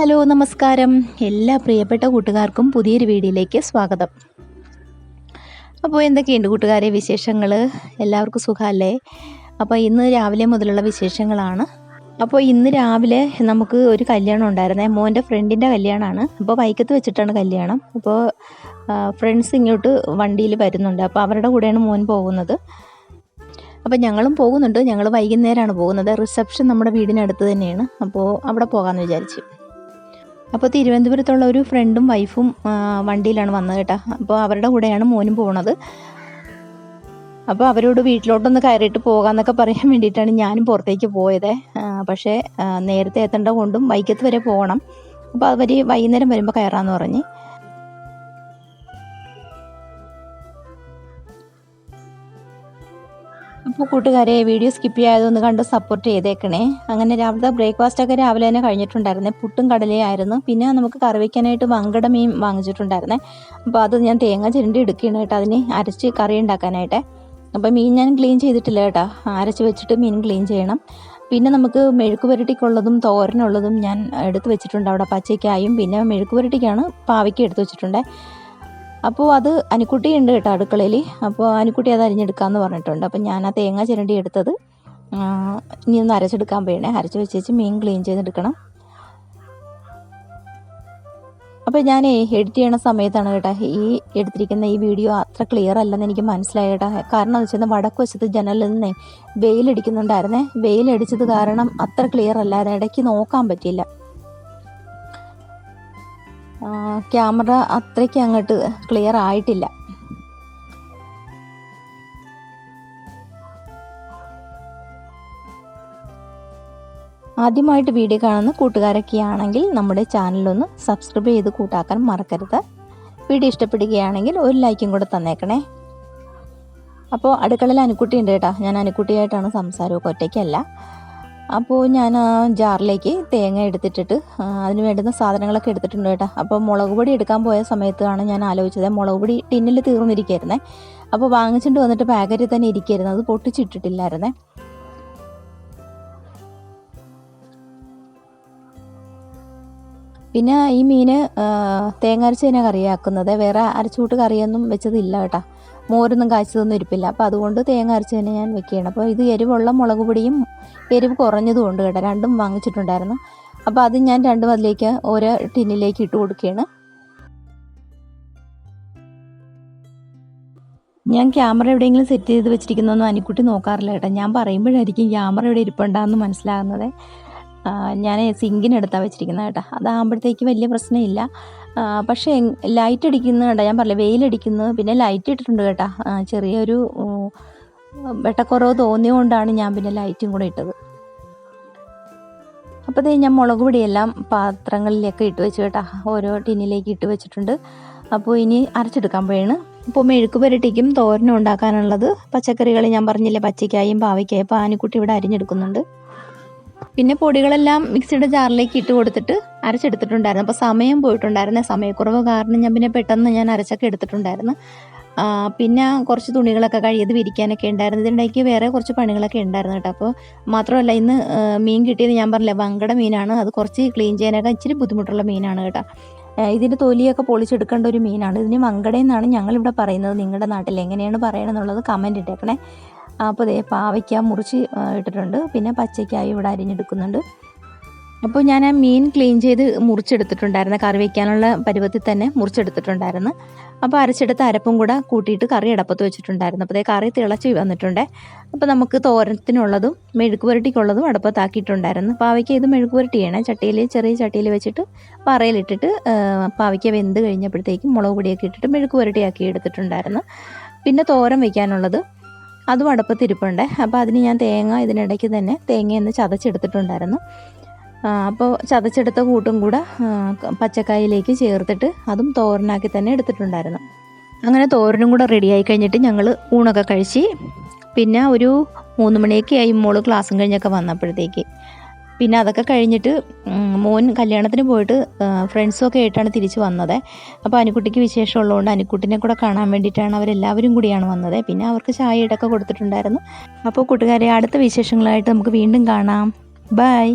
Hello നമസ്കാരം. എല്ലാ പ്രിയപ്പെട്ട കൂട്ടുകാർക്കും പുതിയൊരു വീഡിയോയിലേക്ക് സ്വാഗതം. അപ്പോൾ എന്തൊക്കെയുണ്ട് കൂട്ടുകാരെ വിശേഷങ്ങൾ എല്ലാവർക്കും സുഖമല്ലേ? അപ്പോൾ ഇന്ന് രാവിലെ മുതലുള്ള വിശേഷങ്ങളാണ്. അപ്പോൾ ഇന്ന് രാവിലെ നമുക്ക് ഒരു കല്യാണം ഉണ്ടായിരുന്നേ. മോന്റെ ഫ്രണ്ടിന്റെ കല്യാണമാണ് അപ്പോൾ വൈക്കത്ത് വെച്ചിട്ടാണ് കല്യാണം. അപ്പോൾ ഫ്രണ്ട്സ് ഇങ്ങോട്ട് വണ്ടിയിൽ വരുന്നുണ്ട്. അപ്പോൾ അവരുടെ കൂടെയാണ് മോൻ പോകുന്നത്. അപ്പോൾ ഞങ്ങളും പോകുന്നുണ്ട്. ഞങ്ങൾ വൈകുന്നേരമാണ് പോകുന്നത്. റിസപ്ഷൻ നമ്മുടെ വീടിനടുത്ത് തന്നെയാണ്. അപ്പോൾ അവിടെ പോകാമെന്ന് വിചാരിച്ചു. അപ്പോൾ തിരുവനന്തപുരത്തുള്ള ഒരു ഫ്രണ്ടും വൈഫും വണ്ടിയിലാണ് വന്നത് കേട്ടോ. അപ്പോൾ അവരുടെ കൂടെയാണ് മോനും പോണത്. അപ്പോൾ അവരോട് വീട്ടിലോട്ടൊന്ന് കയറിയിട്ട് പോകാമെന്നൊക്കെ പറയാൻ വേണ്ടിയിട്ടാണ് ഞാനും പുറത്തേക്ക് പോയത്. പക്ഷേ നേരത്തെ എത്തേണ്ട കൊണ്ടും വൈക്കത്ത് വരെ പോകണം. അപ്പോൾ അവർ വൈകുന്നേരം വരുമ്പോൾ കയറാമെന്ന് പറഞ്ഞ്. അപ്പോൾ കൂട്ടുകാരെ വീഡിയോ സ്കിപ്പ് ചെയ്യാതൊന്ന് കണ്ട് സപ്പോർട്ട് ചെയ്തേക്കണേ. അങ്ങനെ രാവിലത്തെ ബ്രേക്ക്ഫാസ്റ്റ് ഒക്കെ രാവിലെ തന്നെ കഴിഞ്ഞിട്ടുണ്ടായിരുന്നേ. പുട്ടും കടലയായിരുന്നു പിന്നെ നമുക്ക് കറി വയ്ക്കാനായിട്ട് വങ്കട മീൻ വാങ്ങിച്ചിട്ടുണ്ടായിരുന്നേ. അപ്പോൾ അത് ഞാൻ തേങ്ങ ചിരണ്ടി എടുക്കുകയാണ് കേട്ടോ അതിന് അരച്ച് കറി ഉണ്ടാക്കാനായിട്ട്. അപ്പോൾ മീൻ ഞാൻ ക്ലീൻ ചെയ്തിട്ടില്ല കേട്ടോ. അരച്ച് വെച്ചിട്ട് മീൻ ക്ലീൻ ചെയ്യണം. പിന്നെ നമുക്ക് മെഴുക്ക് പുരട്ടിക്കുള്ളതും തോരനുള്ളതും ഞാൻ എടുത്ത് വെച്ചിട്ടുണ്ട്. അവിടെ പച്ചയ്ക്കായും പിന്നെ മെഴുക്ക് പുരട്ടിക്കാണ് പാവയ്ക്ക് എടുത്ത് വെച്ചിട്ടുണ്ട്. അപ്പോൾ അത് അനുക്കുട്ടി ഉണ്ട് കേട്ടോ അടുക്കളയിൽ അപ്പോൾ അനുക്കുട്ടി അത് അരിഞ്ഞെടുക്കാമെന്ന് പറഞ്ഞിട്ടുണ്ട്. അപ്പോൾ ഞാൻ ആ തേങ്ങ ചിരണ്ടി എടുത്തത് ഇനി ഒന്ന് അരച്ചെടുക്കാൻ പോയണേ അരച്ച് വെച്ചേച്ച് മീൻ ക്ലീൻ ചെയ്തെടുക്കണം. അപ്പോൾ ഞാൻ എഡിറ്റ് ചെയ്യണ സമയത്താണ് കേട്ടോ ഈ എടുത്തിരിക്കുന്ന ഈ വീഡിയോ അത്ര ക്ലിയർ അല്ലെന്ന് എനിക്ക് മനസ്സിലായി കേട്ടോ. കാരണം എന്ന് വെച്ചാൽ വടക്ക് വശത്ത് ജനലിൽ നിന്നേ വെയിലടിക്കുന്നുണ്ടായിരുന്നേ. വെയിലടിച്ചത് കാരണം അത്ര ക്ലിയർ അല്ലാതെ ഇടയ്ക്ക് നോക്കാൻ പറ്റിയില്ല. ക്യാമറ അത്രയ്ക്ക് അങ്ങോട്ട് ക്ലിയർ ആയിട്ടില്ല. ആദ്യമായിട്ട് വീഡിയോ കാണുന്ന കൂട്ടുകാരൊക്കെ ആണെങ്കിൽ നമ്മുടെ ചാനലൊന്ന് സബ്സ്ക്രൈബ് ചെയ്ത് കൂട്ടാക്കാൻ മറക്കരുത്. വീഡിയോ ഇഷ്ടപ്പെടുകയാണെങ്കിൽ ഒരു ലൈക്കും കൂടെ തന്നേക്കണേ. അപ്പോൾ അടുക്കളയിൽ അനുക്കുട്ടി ഉണ്ട് കേട്ടോ. ഞാൻ അനുക്കുട്ടിയായിട്ടാണ് സംസാരമൊക്കെ ഒറ്റയ്ക്കല്ല. അപ്പോൾ ഞാൻ ആ ജാറിലേക്ക് തേങ്ങ എടുത്തിട്ടിട്ട് അതിന് വേണ്ടുന്ന സാധനങ്ങളൊക്കെ എടുത്തിട്ടുണ്ട് കേട്ടോ. അപ്പോൾ മുളക് പൊടി എടുക്കാൻ പോയ സമയത്താണ് ഞാൻ ആലോചിച്ചത്. മുളക് പൊടി ടിന്നിൽ തീർന്നിരിക്കായിരുന്നേ. അപ്പോൾ വാങ്ങിച്ചിട്ട് വന്നിട്ട് പാക്കറ്റിൽ തന്നെ ഇരിക്കായിരുന്നു. അത് പൊട്ടിച്ചിട്ടിട്ടില്ലായിരുന്നേ. പിന്നെ ഈ മീൻ തേങ്ങ അരച്ച് തന്നെ കറിയാക്കുന്നത്. വേറെ അരച്ചുകൂട്ട് കറിയൊന്നും വെച്ചതില്ല കേട്ടോ. മോരൊന്നും കാച്ചതൊന്നും ഇരിപ്പില്ല. അപ്പോൾ അതുകൊണ്ട് തേങ്ങ അരച്ച് തന്നെ ഞാൻ വെക്കുകയാണ്. അപ്പോൾ ഇത് എരിവുള്ള മുളക് പൊടിയും എരിവ് കുറഞ്ഞതും ഉണ്ട് കേട്ടോ. രണ്ടും വാങ്ങിച്ചിട്ടുണ്ടായിരുന്നു. അപ്പോൾ അത് ഞാൻ രണ്ടും അതിലേക്ക് ഓരോ ടിന്നിലേക്ക് ഇട്ട് കൊടുക്കുകയാണ്. ഞാൻ ക്യാമറ എവിടെയെങ്കിലും സെറ്റ് ചെയ്ത് വെച്ചിരിക്കുന്നൊന്നും അനിക്കുട്ടി നോക്കാറില്ല കേട്ടോ. ഞാൻ പറയുമ്പോഴായിരിക്കും ക്യാമറ ഇവിടെ ഇരിപ്പുണ്ടാന്ന് മനസ്സിലാകുന്നത്. ഞാൻ സിങ്കിനെടുത്താണ് വെച്ചിരിക്കുന്നത് കേട്ടോ. അതാകുമ്പോഴത്തേക്ക് വലിയ പ്രശ്നമില്ല. പക്ഷേ ലൈറ്റ് അടിക്കുന്ന കേട്ടോ ഞാൻ പറഞ്ഞില്ല വെയിലടിക്കുന്നത് പിന്നെ ലൈറ്റ് ഇട്ടിട്ടുണ്ട് കേട്ടോ. ചെറിയൊരു വെട്ടക്കുറവ് തോന്നിയതുകൊണ്ടാണ് ഞാൻ പിന്നെ ലൈറ്റും കൂടെ ഇട്ടത്. അപ്പോൾ ഞാൻ മുളക് പൊടിയെല്ലാം പാത്രങ്ങളിലൊക്കെ ഇട്ട് വെച്ച് കേട്ടോ. ഓരോ ടിന്നിലേക്ക് ഇട്ട് വെച്ചിട്ടുണ്ട്. അപ്പോൾ ഇനി അരച്ചെടുക്കാൻ പോയാണ് അപ്പോൾ മെഴുക്ക് പുരട്ടിക്കും തോരനും ഉണ്ടാക്കാനുള്ളത്. പച്ചക്കറികൾ ഞാൻ പറഞ്ഞില്ലേ പച്ചക്കായും പാവയ്ക്കായും പാനിക്കുട്ടി ഇവിടെ അരിഞ്ഞെടുക്കുന്നുണ്ട്. പിന്നെ പൊടികളെല്ലാം മിക്സിയുടെ ജാറിലേക്ക് ഇട്ട് കൊടുത്തിട്ട് അരച്ചെടുത്തിട്ടുണ്ടായിരുന്നു. അപ്പോൾ സമയം പോയിട്ടുണ്ടായിരുന്നു. സമയക്കുറവ് കാരണം ഞാൻ പിന്നെ പെട്ടെന്ന് ഞാൻ അരച്ചൊക്കെ എടുത്തിട്ടുണ്ടായിരുന്നു. പിന്നെ കുറച്ച് തുണികളൊക്കെ കഴിയത് വിരിക്കാനൊക്കെ ഉണ്ടായിരുന്നു. ഇതിനിടയ്ക്ക് വേറെ കുറച്ച് പണികളൊക്കെ ഉണ്ടായിരുന്നു കേട്ടോ. അപ്പോൾ മാത്രമല്ല ഇന്ന് മീൻ കിട്ടിയത് ഞാൻ പറഞ്ഞില്ല വങ്കട മീനാണ്. അത് കുറച്ച് ക്ലീൻ ചെയ്യാനൊക്കെ ഇച്ചിരി ബുദ്ധിമുട്ടുള്ള മീനാണ് കേട്ടോ. ഇതിന്റെ തൊലിയൊക്കെ പൊളിച്ചെടുക്കേണ്ട ഒരു മീനാണ്. ഇതിന് വങ്കട എന്നാണ് ഞങ്ങളിവിടെ പറയുന്നത്. നിങ്ങളുടെ നാട്ടിൽ എങ്ങനെയാണ് പറയണമെന്നുള്ളത് കമന്റ് ഇട്ടേക്കണേ. അപ്പോൾ ദേ പാവയ്ക്ക മുറിച്ച് ഇട്ടിട്ടുണ്ട്. പിന്നെ പച്ചയ്ക്കായി ഇവിടെ അരിഞ്ഞെടുക്കുന്നുണ്ട്. അപ്പോൾ ഞാൻ ആ മീൻ ക്ലീൻ ചെയ്ത് മുറിച്ചെടുത്തിട്ടുണ്ടായിരുന്നു. കറി വയ്ക്കാനുള്ള പരുവത്തിൽ തന്നെ മുറിച്ചെടുത്തിട്ടുണ്ടായിരുന്നു. അപ്പോൾ അരച്ചെടുത്ത അരപ്പും കൂടെ കൂട്ടിയിട്ട് കറി അടപ്പത്ത് വെച്ചിട്ടുണ്ടായിരുന്നു. അപ്പോൾ കറി തിളച്ച് വന്നിട്ടുണ്ട്. അപ്പോൾ നമുക്ക് തോരത്തിനുള്ളതും മെഴുക്ക് പുരട്ടിക്കുള്ളതും അടപ്പത്താക്കിയിട്ടുണ്ടായിരുന്നു. പാവയ്ക്ക ഇത് മെഴുക്ക് പുരട്ടി ചെയ്യണം ചട്ടിയിൽ ചെറിയ ചട്ടിയിൽ വെച്ചിട്ട് പറയിലിട്ടിട്ട് പാവയ്ക്ക വെന്ത് കഴിഞ്ഞപ്പോഴത്തേക്കും മുളക് പൊടിയൊക്കെ ഇട്ടിട്ട് മെഴുക്ക് പുരട്ടിയാക്കി എടുത്തിട്ടുണ്ടായിരുന്നു. പിന്നെ തോരം വയ്ക്കാനുള്ളത് അതും അടുപ്പത്തിരിപ്പുണ്ട് അപ്പോൾ അതിന് ഞാൻ തേങ്ങ ഇതിനിടയ്ക്ക് തന്നെ തേങ്ങയൊന്ന് ചതച്ചെടുത്തിട്ടുണ്ടായിരുന്നു. അപ്പോൾ ചതച്ചെടുത്ത കൂട്ടും കൂടെ ആ, പച്ചക്കായിലേക്ക് ചേർത്തിട്ട് അതും തോരനാക്കി തന്നെ എടുത്തിട്ടുണ്ടായിരുന്നു. അങ്ങനെ തോരനും കൂടെ റെഡിയായി കഴിഞ്ഞിട്ട് ഞങ്ങൾ ഊണൊക്കെ കഴിച്ച് പിന്നെ ഒരു മൂന്ന് മണിയൊക്കെ ആയി മോൾ ക്ലാസ്സും കഴിഞ്ഞൊക്കെ വന്നപ്പോഴത്തേക്ക്. പിന്നെ അതൊക്കെ കഴിഞ്ഞിട്ട് മോൻ കല്യാണത്തിന് പോയിട്ട് ഫ്രണ്ട്സും ഒക്കെ ആയിട്ടാണ് തിരിച്ച് വന്നത്. അപ്പോൾ അനുക്കുട്ടിക്ക് വിശേഷം ഉള്ളതുകൊണ്ട് അനുക്കുട്ടിനെ കൂടെ കാണാൻ വേണ്ടിയിട്ടാണ് അവരെല്ലാവരും കൂടിയാണ് വന്നത്. പിന്നെ അവർക്ക് ചായ ഇടൊക്കെ കൊടുത്തിട്ടുണ്ടായിരുന്നു. അപ്പോൾ കൂട്ടുകാരെ അടുത്ത വിശേഷങ്ങളായിട്ട് നമുക്ക് വീണ്ടും കാണാം. ബൈ